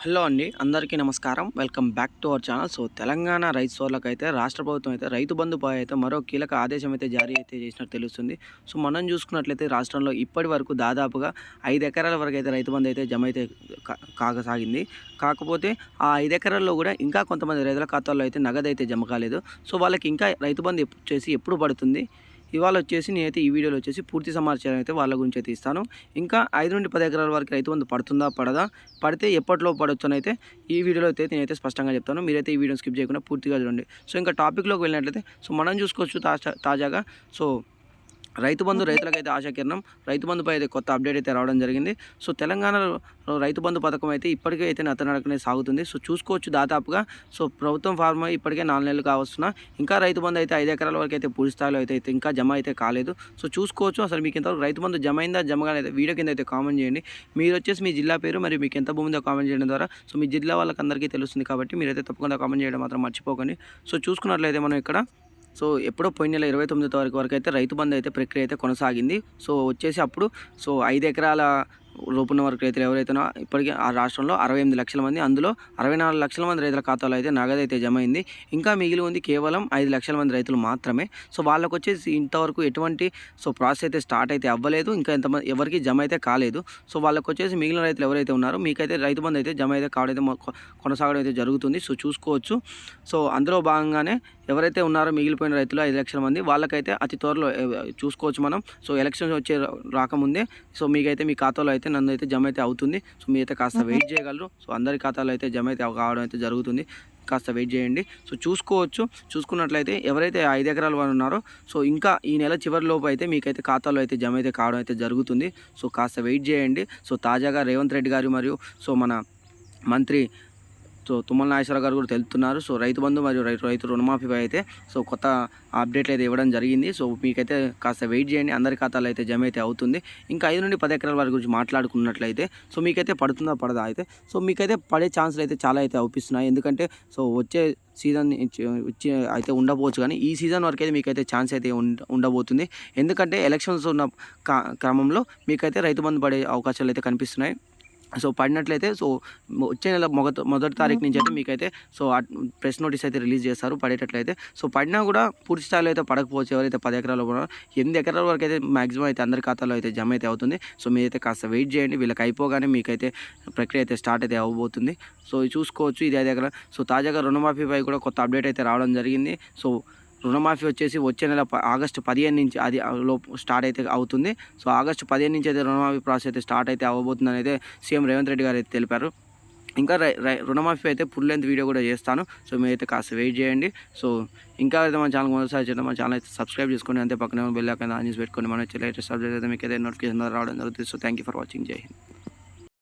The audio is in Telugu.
హలో అండి అందరికీ నమస్కారం. Welcome back to our channel. So Telangana రైతు సోర్లకు అయితే రాష్ట్ర ప్రభుత్వం అయితే రైతు బంధు పై అయితే మరో కీలక ఆదేశం అయితే జారీ అయితే చేసినట్టు తెలుస్తుంది. సో మనం చూసుకున్నట్లయితే రాష్ట్రంలో ఇప్పటి వరకు దాదాపుగా ఐదు ఎకరాల వరకు అయితే రైతు బంధు అయితే జమ అయితే కా- కాగసాగింది. కాకపోతే ఆ ఐదు ఎకరాల్లో కూడా ఇంకా కొంతమంది రైతుల ఖాతాల్లో అయితే నగదు అయితే జమ కాలేదు. సో వాళ్ళకి ఇంకా రైతు బంధు చేసి ఎప్పుడు పడుతుంది? ఇవాళ వచ్చేసి నేనైతే ఈ వీడియోలో వచ్చేసి పూర్తి సమాచారం అయితే వాళ్ళ గురించి అయితే ఇస్తాను. ఇంకా ఐదు నుండి పది ఎకరాల వరకు రైతు బంధు పడుతుందా పడదా? పడితే ఎప్పట్లో పడవచ్చు అయితే ఈ వీడియోలో అయితే నేనైతే స్పష్టంగా చెప్తాను. మీరైతే ఈ వీడియో స్కిప్ చేయకుండా పూర్తిగా చూడండి. సో ఇంకా టాపిక్లోకి వెళ్ళినట్లయితే సో మనం చూసుకోవచ్చు తాజా తాజాగా. సో రైతు బంధు రైతులకైతే ఆశాకిరణం రైతు బంధుపై అయితే కొత్త అప్డేట్ అయితే రావడం జరిగింది. సో తెలంగాణలో రైతు బంధు పథకం అయితే ఇప్పటికే అయితే నత్తనడకనే సాగుతుంది. సో చూసుకోవచ్చు దాదాపుగా. సో ప్రభుత్వం ఫార్మ్ ఇప్పటికే నాలుగు నెలలు కావస్తున్నా ఇంకా రైతు బంధు అయితే ఐదు ఎకరాల వరకు అయితే పూర్తి స్థాయిలో అయితే ఇంకా జమ అయితే కాలేదు. సో చూసుకోవచ్చు. అసలు మీకు ఇంతవరకు రైతు బంధు జమ అయిందా? జమ కాలేదు? వీడియో కింద అయితే కామెంట్ చేయండి. మీరు వచ్చేసి మీ జిల్లా పేరు మరి మీకు ఎంత భూమి ఉందో కామెంట్ చేయడం ద్వారా. సో మీ జిల్లా వాళ్ళకి అందరికీ తెలుస్తుంది కాబట్టి మీరైతే తప్పకుండా కామెంట్ చేయడం మాత్రం మర్చిపోకండి. సో చూసుకున్నట్లయితే మనం ఇక్కడ సో ఎప్పుడో పోయిన నెల ఇరవై తొమ్మిదో తారీఖు వరకు అయితే రైతు బంధు అయితే ప్రక్రియ అయితే కొనసాగింది. సో వచ్చేసి అప్పుడు సో ఐదు ఎకరాల లోపున్న వరకు రైతులు ఎవరైతేనో ఇప్పటికీ ఆ రాష్ట్రంలో అరవై ఎనిమిది లక్షల మంది అందులో అరవై నాలుగు లక్షల మంది రైతుల ఖాతాలో అయితే నగదు అయితే జమ అయింది. ఇంకా మిగిలి ఉంది కేవలం ఐదు లక్షల మంది రైతులు మాత్రమే. సో వాళ్ళకు వచ్చేసి ఇంతవరకు ఎటువంటి సో ప్రాసెస్ అయితే స్టార్ట్ అయితే అవ్వలేదు. ఇంకా ఎంతమంది ఎవరికి జమ అయితే కాలేదు. సో వాళ్ళకు వచ్చేసి మిగిలిన రైతులు ఎవరైతే ఉన్నారో మీకైతే రైతు బంధు అయితే జమ అయితే కావడం అయితే కొనసాగడం అయితే జరుగుతుంది. సో చూసుకోవచ్చు. సో అందులో భాగంగానే ఎవరైతే ఉన్నారో మిగిలిపోయిన రైతులు ఐదు లక్షల మంది వాళ్ళకైతే అతి త్వరలో చూసుకోవచ్చు మనం. సో ఎలక్షన్స్ వచ్చే రాకముందే సో మీకైతే మీ ఖాతాలో అయితే నన్ను అయితే జమ అయితే అవుతుంది. సో మీరైతే కాస్త వెయిట్ చేయగలరు. సో అందరి ఖాతాలో అయితే జమ అయితే కావడం అయితే జరుగుతుంది. కాస్త వెయిట్ చేయండి. సో చూసుకోవచ్చు. చూసుకున్నట్లయితే ఎవరైతే ఐదు ఎకరాల వారు ఉన్నారో సో ఇంకా ఈ నెల చివరి లోపు అయితే మీకైతే ఖాతాలో అయితే జమ అయితే కావడం అయితే జరుగుతుంది. సో కాస్త వెయిట్ చేయండి. సో తాజాగా రేవంత్ రెడ్డి గారు మరియు సో మన మంత్రి సో తుమ్మల నాగేశ్వర గారు కూడా తెలుపుతున్నారు. సో రైతు బంధు మరియు రైతు రైతు రుణమాఫీపై అయితే సో కొత్త అప్డేట్లు అయితే ఇవ్వడం జరిగింది. సో మీకైతే కాస్త వెయిట్ చేయండి. అందరి ఖాతాలో అయితే జమ అయితే అవుతుంది. ఇంకా ఐదు నుండి పది ఎకరాల వారి గురించి మాట్లాడుకున్నట్లయితే సో మీకైతే పడుతుందా పడదా అయితే సో మీకైతే పడే ఛాన్సులు అయితే చాలా అయితే అవుపిస్తున్నాయి. ఎందుకంటే సో వచ్చే సీజన్ వచ్చి అయితే ఉండబోవచ్చు కానీ ఈ సీజన్ వరకు అయితే మీకైతే ఛాన్స్ అయితే ఉండబోతుంది. ఎందుకంటే ఎలక్షన్స్ ఉన్న క్రమంలో మీకైతే రైతు బంధు పడే అవకాశాలు అయితే కనిపిస్తున్నాయి. సో పడినట్లయితే సో వచ్చే నెల మొదటి మొదటి తారీఖు నుంచి అయితే మీకైతే సో ప్రెస్ నోటీస్ అయితే రిలీజ్ చేస్తారు పడేటట్లయితే. సో పడినా కూడా పూర్తి స్థాయిలో అయితే పడకపోవచ్చు ఎవరైతే పది ఎకరాలు ఉన్నారో ఎనిమిది ఎకరాల వరకు అయితే మాక్సిమం అయితే అందరి ఖాతాలో అయితే జమ అయితే అవుతుంది. సో మీరైతే కాస్త వెయిట్ చేయండి వీళ్ళకి అయిపోగానే మీకైతే ప్రక్రియ అయితే స్టార్ట్ అయితే అవ్వబోతుంది. సో ఇది చూసుకోవచ్చు ఇది దగ్గర సో తాజాగా రుణమాఫీపై కూడా కొత్త అప్డేట్ అయితే రావడం జరిగింది. సో రుణమాఫీ వచ్చేసి వచ్చే నెల ఆగస్ట్ ఆగస్టు పదిహేను నుంచి అది లోపు స్టార్ట్ అయితే అవుతుంది. సో ఆగస్టు పదిహేను నుంచి అయితే రుణమాఫీ ప్రాసెస్ అయితే స్టార్ట్ అయితే అవ్వబోతుందని అయితే సీఎం రేవంత్ రెడ్డి గారు అయితే తెలిపారు. ఇంకా రుణమాఫీ అయితే ఫుల్ లెంత్ వీడియో కూడా చేస్తాను. సో మీరైతే కాస్త వెయిట్ చేయండి. సో ఇంకా అయితే మన ఛానల్ మొదటిసారి చేయడం మన ఛానల్ అయితే సబ్స్క్రైబ్ చేసుకోండి అంతే పక్కనే బెల్ ఐకాన్ ఆన్ చేసి పెట్టుకోండి. మన వచ్చే లేటెస్ట్ సబ్జెక్ట్ అయితే మీకు అయితే నోటిఫికేషన్ రావడం జరుగుతుంది. So thank you for watching Jai Hind.